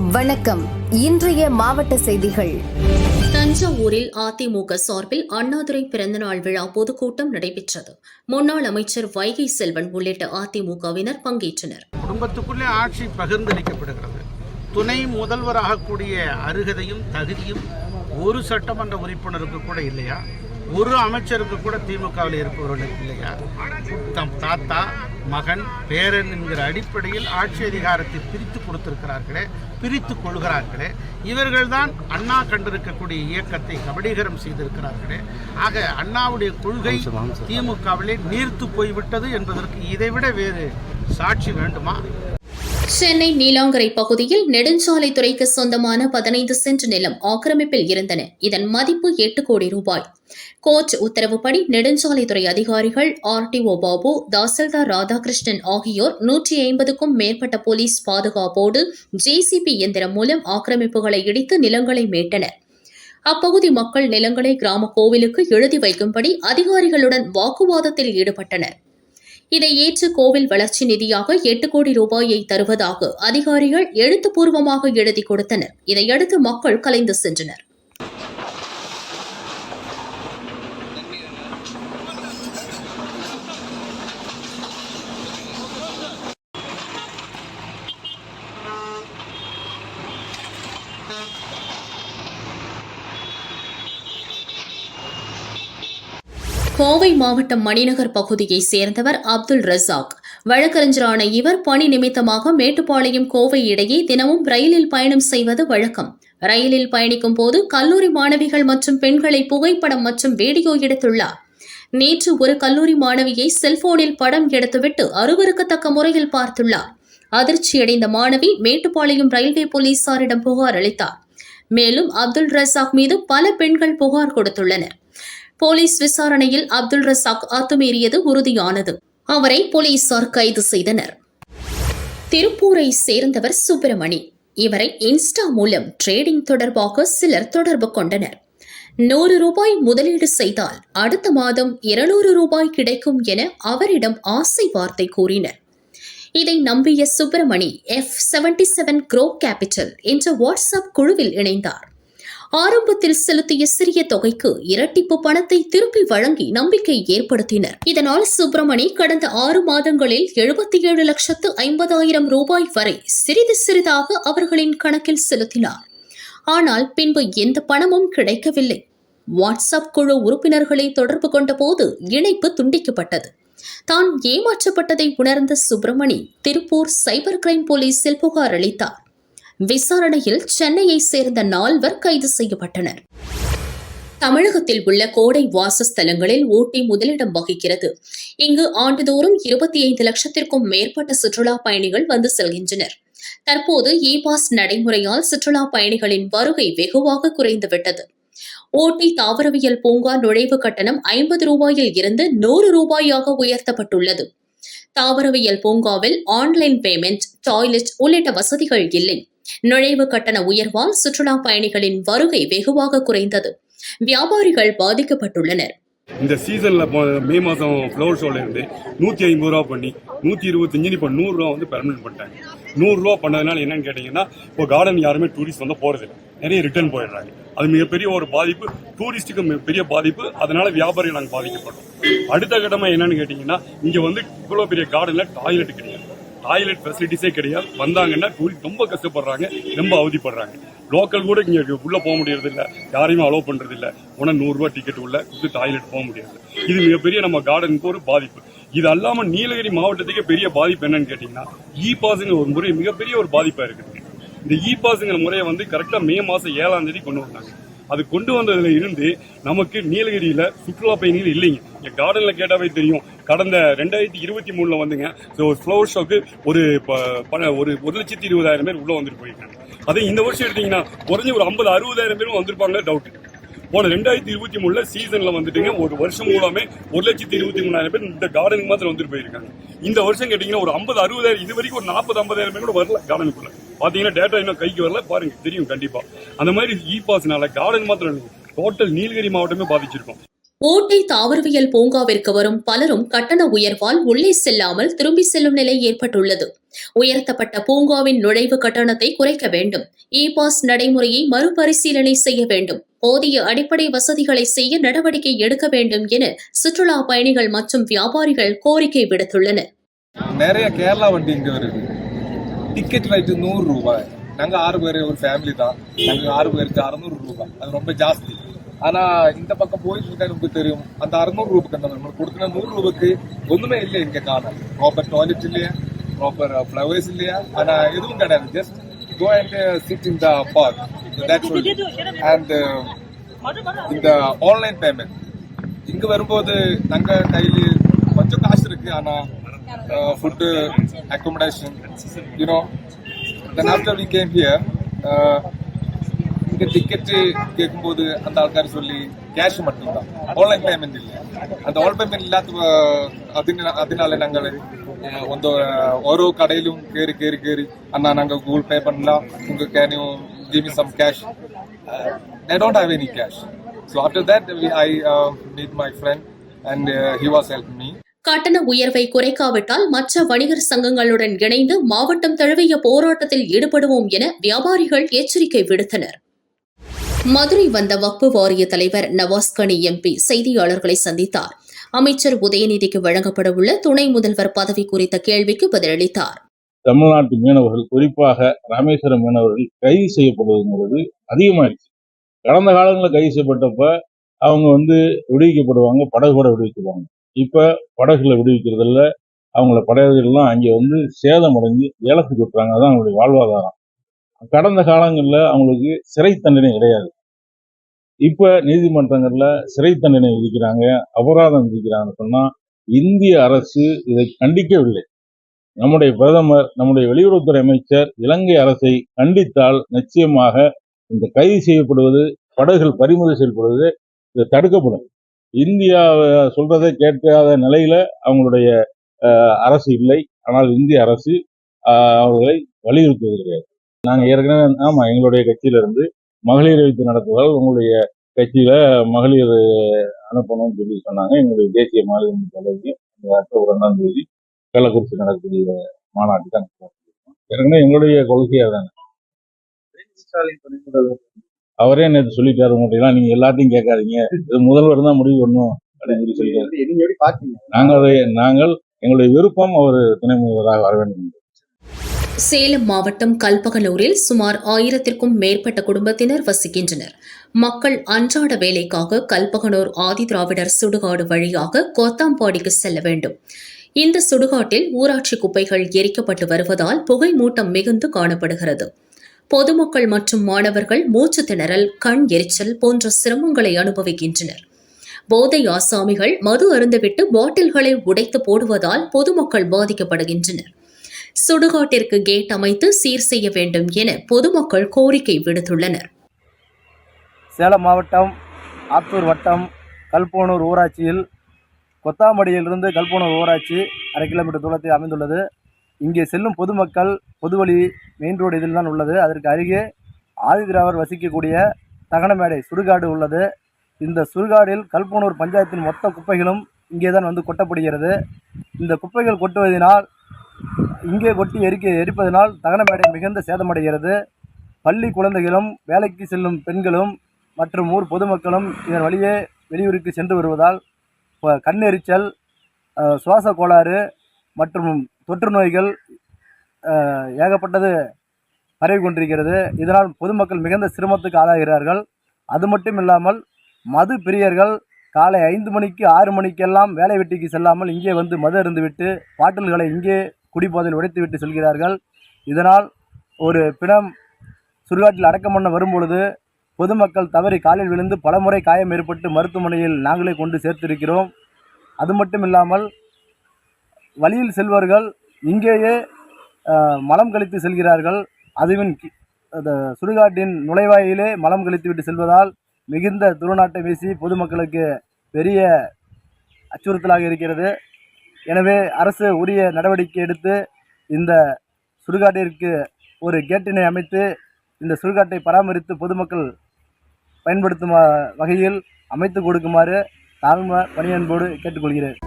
வணக்கம். இன்றைய மாவட்ட செய்திகள். தஞ்சாவூரில் அதிமுக சார்பில் அண்ணாதுரை பிறந்தநாள் விழா பொதுக்கூட்டம் நடைபெற்றது. முன்னாள் அமைச்சர் வைகை செல்வன் உள்ளிட்ட அதிமுகவினர் பங்கேற்றனர். குடும்பத்துக்குள்ளே ஆட்சி பகிர்ந்தளிக்கப்படுகிறது துணை முதல்வராகக்கூடிய அருகதையும் தகுதியும் ஒரு சட்டமன்ற உறுப்பினருக்கு கூட இல்லையா? ஒரு அமைச்சருக்கு கூட திமுகவில் இருப்பவர்களுக்கு இல்லையா? தம் தாத்தா மகன் பேரன் என்கிற அடிப்படையில் ஆட்சி அதிகாரத்தை பிரித்து கொடுத்திருக்கிறார்களே பிரித்து கொள்கிறார்களே. இவர்கள்தான் அண்ணா கண்டிருக்கக்கூடிய இயக்கத்தை கபடீகரம் செய்திருக்கிறார்களே. ஆக அண்ணாவுடைய கொள்கை திமுகவிலே நீர்த்து போய்விட்டது என்பதற்கு இதைவிட வேறு சாட்சி வேண்டுமா? சென்னை நீலாங்கரை பகுதியில் நெடுஞ்சாலைத்துறைக்கு சொந்தமான பதினைந்து சென்ட் நிலம் ஆக்கிரமிப்பில் இருந்தன. இதன் மதிப்பு எட்டு கோடி ரூபாய். கோர்ட் உத்தரவுப்படி நெடுஞ்சாலைத்துறை அதிகாரிகள் ஆர்டிஓ பாபு தாசில்தார் ராதாகிருஷ்ணன் ஆகியோர் நூற்றி ஐம்பதுக்கும் மேற்பட்ட போலீஸ் பாதுகாப்போடு ஜேசிபி இயந்திரம் மூலம் ஆக்கிரமிப்புகளை இடித்து நிலங்களை மீட்டனர். அப்பகுதி மக்கள் நிலங்களை கிராம கோவிலுக்கு எழுதி வைக்கும்படி அதிகாரிகளுடன் வாக்குவாதத்தில் ஈடுபட்டனர். இதை ஏற்று கோவில் வளர்ச்சி நிதியாக எட்டு கோடி ரூபாயை தருவதாக அதிகாரிகள் எழுத்துப்பூர்வமாக எழுதி கொடுத்தனர். இதையடுத்து மக்கள் கலைந்து சென்றனர். கோவை மாவட்டம் மணிநகர் பகுதியைச் சேர்ந்தவர் அப்துல் ரசாக். வழக்கறிஞரான இவர் பணி நிமித்தமாக மேட்டுப்பாளையம் கோவை இடையே தினமும் ரயிலில் பயணம் செய்வது வழக்கம். ரயிலில் பயணிக்கும் போது கல்லூரி மாணவிகள் மற்றும் பெண்களை புகைப்படம் மற்றும் வீடியோ எடுத்துள்ளார். நேற்று ஒரு கல்லூரி மாணவியை செல்போனில் படம் எடுத்துவிட்டு அருவருக்கத்தக்க முறையில் பார்த்துள்ளார். அதிர்ச்சியடைந்த மாணவி மேட்டுப்பாளையம் ரயில்வே போலீசாரிடம் புகார் அளித்தார். மேலும் அப்துல் ரசாக் மீது பல பெண்கள் புகார் கொடுத்துள்ளனர். போலீஸ் விசாரணையில் அப்துல் ரசாக் அத்துமீறியது உறுதியானது. அவரை போலீசார் கைது செய்தனர். திருப்பூரை சேர்ந்தவர் சுப்பிரமணி. இவரை இன்ஸ்டா மூலம் ட்ரேடிங் தொடர்பாக சிலர் தொடர்பு கொண்டனர். நூறு ரூபாய் முதலீடு செய்தால் அடுத்த மாதம் இருநூறு ரூபாய் கிடைக்கும் என அவரிடம் ஆசை வார்த்தை கூறினர். இதை நம்பிய Subramani F seventy seven grow capital என்ற வாட்ஸ்அப் குழுவில் இணைந்தார். ஆரம்பத்தில் செலுத்திய சிறிய தொகைக்கு இரட்டிப்பு பணத்தை திருப்பி வழங்கி நம்பிக்கை ஏற்படுத்தினர். இதனால் சுப்பிரமணி கடந்த ஆறு மாதங்களில் எழுபத்தி ஏழு லட்சத்து ஐம்பதாயிரம் ரூபாய் வரை சிறிது சிறிதாக அவர்களின் கணக்கில் செலுத்தினார். ஆனால் பின்பு எந்த பணமும் கிடைக்கவில்லை. வாட்ஸ்அப் குழு உறுப்பினர்களை தொடர்பு கொண்டபோது இணைப்பு துண்டிக்கப்பட்டது. தான் ஏமாற்றப்பட்டதை உணர்ந்த சுப்பிரமணி திருப்பூர் சைபர் கிரைம் போலீசில் புகார் அளித்தார். விசாரணையில் சென்னையைச் சேர்ந்த நால்வர் கைது செய்யப்பட்டனர். தமிழகத்தில் உள்ள கோடை வாசஸ்தலங்களில் ஊட்டி முதலிடம் வகிக்கிறது. இங்கு ஆண்டுதோறும் இருபத்தி ஐந்து லட்சத்திற்கும் மேற்பட்ட சுற்றுலா பயணிகள் வந்து செல்கின்றனர். தற்போது இ பாஸ் நடைமுறையால் சுற்றுலா பயணிகளின் வருகை வெகுவாக குறைந்துவிட்டது. ஊட்டி தாவரவியல் பூங்கா நுழைவு கட்டணம் ஐம்பது ரூபாயில் இருந்து நூறு ரூபாயாக உயர்த்தப்பட்டுள்ளது. தாவரவியல் பூங்காவில் ஆன்லைன் பேமெண்ட் டாய்லெட் உள்ளிட்ட வசதிகள் இல்லை. நுழைவு கட்டண உயர்வால் சுற்றுலா பயணிகளின் வருகை வெகுவாக குறைந்தது. வியாபாரிகள் பாதிக்கப்பட்டுள்ளனர். இந்த சீசன்ல மே மாதம் ஃப்ளவர் ஷோல இருந்து நூத்தி ஐம்பது ரூபா பண்ணி நூத்தி இருபத்தஞ்சு இப்போ நூறுரூவா வந்து பெர்மனன்ட் பண்ணிட்டாங்க. நூறுரூவா பண்ணதுனால என்னன்னு கேட்டிங்கன்னா இப்போ கார்டன் யாருமே டூரிஸ்ட் வந்து போறது நிறைய ரிட்டர்ன் போயிடுறாங்க. அது மிகப்பெரிய ஒரு பாதிப்பு டூரிஸ்ட்டுக்கு மிக பெரிய பாதிப்பு அதனால வியாபாரிகள் நாங்கள் பாதிக்கப்பட்டோம் அடுத்த கட்டமா என்னன்னு கேட்டிங்கன்னா இங்க வந்து இவ்வளவு பெரிய கார்டன்ல டாய்லெட் கிடையாது. டாய்லெட் ஃபெசிலிட்டிஸே கிடையாது. வந்தாங்கன்னா கூலி ரொம்ப கஷ்டப்படுறாங்க ரொம்ப அவதிப்படுறாங்க. லோக்கல் கூட இங்கே உள்ளே போக முடியறதில்ல. யாரையும் அலோவ் பண்ணுறதில்ல இல்ல உடனே நூறுரூவா டிக்கெட் உள்ள கொடுத்து டாய்லெட் போக முடியாது. இது மிகப்பெரிய நம்ம கார்டனுக்கு ஒரு பாதிப்பு. இது அல்லாமல் நீலகிரி மாவட்டத்துக்கே பெரிய பாதிப்பு என்னன்னு கேட்டிங்கன்னா இ பாஸுங்கிற ஒரு முறை மிகப்பெரிய ஒரு பாதிப்பாக இருக்குது. இந்த இ பாஸுங்கிற முறையை வந்து கரெக்டாக மே மாதம் ஏழாம் தேதி கொண்டு வந்தாங்க. அது கொண்டு வந்ததுல இருந்து நமக்கு நீலகிரியில் சுற்றுலா பயணிகள் இல்லைங்க. இங்கே கார்டனில் கேட்டாவே தெரியும். கடந்த ரெண்டாயிரத்தி இருபத்தி மூணில் வந்துங்க ஸோ ஒரு ஃப்ளவர் ஷோக்கு ஒரு ப- பண- ஒரு ஒரு லட்சத்தி இருபதாயிரம் பேர் உள்ளே வந்துட்டு போயிருக்காங்க. அதே இந்த வருஷம் எடுத்தீங்கன்னா குறைஞ்ச ஒரு ஐம்பது அறுபதாயிரம் பேரும் வந்திருப்பாங்க டவுட் போன ரெண்டாயிரத்தி இருபத்தி மூணுல சீசன்ல வந்துட்டுங்க ஒரு வருஷம் மூலமே ஒரு லட்சத்தி இருபத்தி மூணாயிரம் பேர் இந்த கார்டனுக்கு மாத்திரம் வந்துட்டு போயிருக்காங்க. இந்த வருஷம் கேட்டீங்கன்னா ஒரு ஐம்பது அறுபதாயிரம் இது வரைக்கும் ஒரு நாற்பது ஐம்பதாயிரம் பேர் கூட வரல கார்டனுக்குள்ள பாத்தீங்கன்னா டேட்டா இன்னும் கைக்கு வரல பாருங்க தெரியும் கண்டிப்பா. அந்த மாதிரி இ பாஸ்னால கார்டன் மாத்திரம் டோட்டல் நீலகிரி மாவட்டமே பாதிச்சிருக்கோம். ஓட்டை தாவரவியல் பூங்காவிற்கு வரும் பலரும் கட்டண உயர்வால் உள்ளே செல்லாமல் திரும்பி செல்லும் நிலை ஏற்பட்டுள்ளது. உயர்த்தப்பட்ட பூங்காவின் நுழைவு கட்டணத்தை குறைக்க வேண்டும். இ பாஸ் நடைமுறையை மறுபரிசீலனை செய்ய வேண்டும். போதிய அடிப்படை வசதிகளை செய்ய நடவடிக்கை எடுக்க வேண்டும் என சுற்றுலா பயணிகள் மற்றும் வியாபாரிகள் கோரிக்கை விடுத்துள்ளனர். நிறைய கேரளா வண்டி இங்க வருது. டிக்கெட் ரேட்டு நூறு ரூபாய். நாங்க ஆறு பேர் ஒரு ஃபேமிலி தான். நாங்க ஆறு பேருக்கு அறுநூறு ரூபாய். அது ரொம்ப ஜாஸ்தி. ஆனா இந்த பக்கம் போயிட்டு இருக்கா நமக்கு தெரியும். அந்த அறுநூறு ரூபாய்க்கு நம்ம கொடுக்குற நூறு ரூபாய்க்கு ஒண்ணுமே இல்லை இங்க காண ப்ராப்பர் டாய்லெட் இல்லையா? ப்ராப்பர் ஃப்ளவர்ஸ் uh, இல்லையா? ஆனா எதுவும் கிடையாது. Just go and sit in the park that's and இந்த ஆன்லைன் பேமெண்ட் இங்க வரும்போது நாங்க கையில கொஞ்சம் காசு இருக்கு. ஆனா food accommodation you know then after we came here നമുക്ക് ടിക്കറ്റ് കേൾക്കുമ്പോൾ അന്ത ആൾക്കാർ ചൊല്ലി ക്യാഷ് മറ്റുണ്ടാവും ഓൺലൈൻ പേയ്മെന്റ് ഇല്ല അത് ഓൺലൈൻ പേയ്മെന്റ് ഇല്ലാത്ത അതിന് അതിനാലെ ഞങ്ങൾ ഒന്ന് ഓരോ കടയിലും കയറി കയറി കയറി അന്നാ ഞങ്ങൾ ഗൂഗിൾ പേ പണ്ണല നിങ്ങൾക്ക് can you give me some cash. Uh, I don't have any cash. So after that, we, I uh, meet my friend and uh, he was helping me. கட்டண உயர்வை குறைக்காவிட்டால் மற்ற வணிகர் சங்கங்களுடன் இணைந்து மாவட்டம் தழுவிய போராட்டத்தில் ஈடுபடுவோம் என வியாபாரிகள் எச்சரிக்கை விடுத்தனர் மதுரை வந்த வக்பு வாரிய தலைவர் நவாஸ்கனி எம்பி செய்தியாளர்களை சந்தித்தார். அமைச்சர் உதயநிதிக்கு வழங்கப்பட உள்ள துணை முதல்வர் பதவி குறித்த கேள்விக்கு பதிலளித்தார். தமிழ்நாட்டு மீனவர்கள் குறிப்பாக ராமேஸ்வரம் மீனவர்கள் கைது செய்யப்படுவதுங்கிறது அதிகமாயிருச்சு கடந்த காலங்களில் கைது செய்யப்பட்டப்ப அவங்க வந்து விடுவிக்கப்படுவாங்க படகு கூட விடுவிக்குவாங்க இப்போ படகுல விடுவிக்கிறதில்ல அவங்கள படகுகள்லாம் அங்கே வந்து சேதமடைஞ்சு ஏலத்துக்கு விட்டுறாங்க. அதான் அவங்களுடைய வாழ்வாதாரம். கடந்த காலங்களில் அவங்களுக்கு சிறை தண்டனை கிடையாது. இப்போ நீதிமன்றங்களில் சிறை தண்டனை விதிக்கிறாங்க அபராதம் விதிக்கிறாங்கன்னு சொன்னா இந்திய அரசு இதை கண்டிக்கவில்லை. நம்முடைய பிரதமர் நம்முடைய வெளியுறவுத்துறை அமைச்சர் இலங்கை அரசை கண்டித்தால் நிச்சயமாக இந்த கைது செய்யப்படுவது படகுகள் பறிமுதல் செய்யப்படுவது இது தடுக்கப்படும். இந்தியா சொல்றதை கேட்காத நிலையில அவங்களுடைய அரசு இல்லை. ஆனால் இந்திய அரசு அவர்களை வலியுறுத்துவது கிடையாது. நாங்க ஏற்கனவே ஆமா எங்களுடைய கட்சியில இருந்து மகளிர் வைத்து நடத்துவதால் உங்களுடைய கட்சியில மகளிர் அனுப்பணும்னு சொல்லி சொன்னாங்க. எங்களுடைய தேசிய மகளிர் தலைவி அக்டோபர் ரெண்டாம் தேதி கள்ளக்குறிச்சி நடக்கக்கூடிய மாநாட்டுக்கு அனுப்புவோம் ஏற்கனவே எங்களுடைய கொள்கையா தானே அவரே நேற்று சொல்லிட்டாரு உங்கள்கிட்ட நீங்க எல்லாத்தையும் கேட்காதீங்க. இது முதல்வர் தான் முடிவு பண்ணும் அப்படின்னு சொல்லி சொல்லிட்டாரு. நாங்கள் அதை நாங்கள் எங்களுடைய விருப்பம் அவர் துணை முதல்வராக வர வேண்டும். சேலம் மாவட்டம் கல்பகலூரில் சுமார் ஆயிரத்திற்கும் மேற்பட்ட குடும்பத்தினர் வசிக்கின்றனர். மக்கள் அன்றாட வேலைக்காக கல்பகனூர் ஆதிதிராவிடர் சுடுகாடு வழியாக கோத்தாம்பாடிக்கு செல்ல வேண்டும். இந்த சுடுகாட்டில் ஊராட்சி குப்பைகள் எரிக்கப்பட்டு வருவதால் புகை மூட்டம் மிகுந்து காணப்படுகிறது. பொதுமக்கள் மற்றும் மாணவர்கள் மூச்சு திணறல் கண் எரிச்சல் போன்ற சிரமங்களை அனுபவிக்கின்றனர். போதை ஆசாமிகள் மது அருந்துவிட்டு பாட்டில்களை உடைத்து போடுவதால் பொதுமக்கள் பாதிக்கப்படுகின்றனர். சுடுகாட்டிற்கு கேட் அமைத்து சீர் செய்ய வேண்டும் என பொதுமக்கள் கோரிக்கை விடுத்துள்ளனர். சேலம் மாவட்டம் ஆத்தூர் வட்டம் கல்போனூர் ஊராட்சியில் கொத்தாமடியிலிருந்து கல்போனூர் ஊராட்சி அரை கிலோமீட்டர் தூரத்தில் அமைந்துள்ளது. இங்கே செல்லும் பொதுமக்கள் பொதுவழி மெயின் ரோடு இதில் தான் உள்ளது. அதற்கு அருகே ஆதிதிராவர் வசிக்கக்கூடிய தகனமேடை சுடுகாடு உள்ளது. இந்த சுடுகாடில் கல்போனூர் பஞ்சாயத்தின் மொத்த குப்பைகளும் இங்கே தான் வந்து கொட்டப்படுகிறது. இந்த குப்பைகள் கொட்டுவதனால் இங்கே கொட்டி எரிக்க எரிப்பதனால் தகனமேடை மிகுந்த சேதமடைகிறது. பள்ளி குழந்தைகளும் வேலைக்கு செல்லும் பெண்களும் மற்றும் ஊர் பொதுமக்களும் இதன் வழியே வெளியூருக்கு சென்று வருவதால் இப்போ கண்ணெரிச்சல் சுவாச கோளாறு மற்றும் தொற்று நோய்கள் ஏகப்பட்டது பரவி கொண்டிருக்கிறது. இதனால் பொதுமக்கள் மிகுந்த சிரமத்துக்கு ஆளாகிறார்கள். அது மட்டும் இல்லாமல் மது பிரியர்கள் காலை ஐந்து மணிக்கு ஆறு மணிக்கெல்லாம் வேலை வெட்டிக்கு செல்லாமல் இங்கே வந்து மது அருந்துவிட்டு பாட்டில்களை இங்கே குடிபோதையில் உடைத்துவிட்டு செல்கிறார்கள். இதனால் ஒரு பிணம் சுடுகாட்டில் அடக்கம் பண்ண வரும்பொழுது பொதுமக்கள் தவறி காலில் விழுந்து பலமுறை காயம் ஏற்பட்டு மருத்துவமனையில் நாங்களே கொண்டு சேர்த்திருக்கிறோம். அது மட்டும் இல்லாமல் வழியில் செல்வர்கள் இங்கேயே மலம் கழித்து செல்கிறார்கள். அதுவின் கி- அந்த சுடுகாட்டின் நுழைவாயிலே மலம் கழித்து விட்டு செல்வதால் மிகுந்த துருநாட்டை வீசி பொதுமக்களுக்கு பெரிய அச்சுறுத்தலாக இருக்கிறது. எனவே அரசு உரிய நடவடிக்கை எடுத்து இந்த சுடுகாட்டிற்கு ஒரு கேட்டினை அமைத்து இந்த சுடுகாட்டை பராமரித்து பொதுமக்கள் பயன்படுத்தும் வ- வகையில் அமைத்து கொடுக்குமாறு தாழ்ம பணியன்போடு கேட்டுக்கொள்கிறேன்.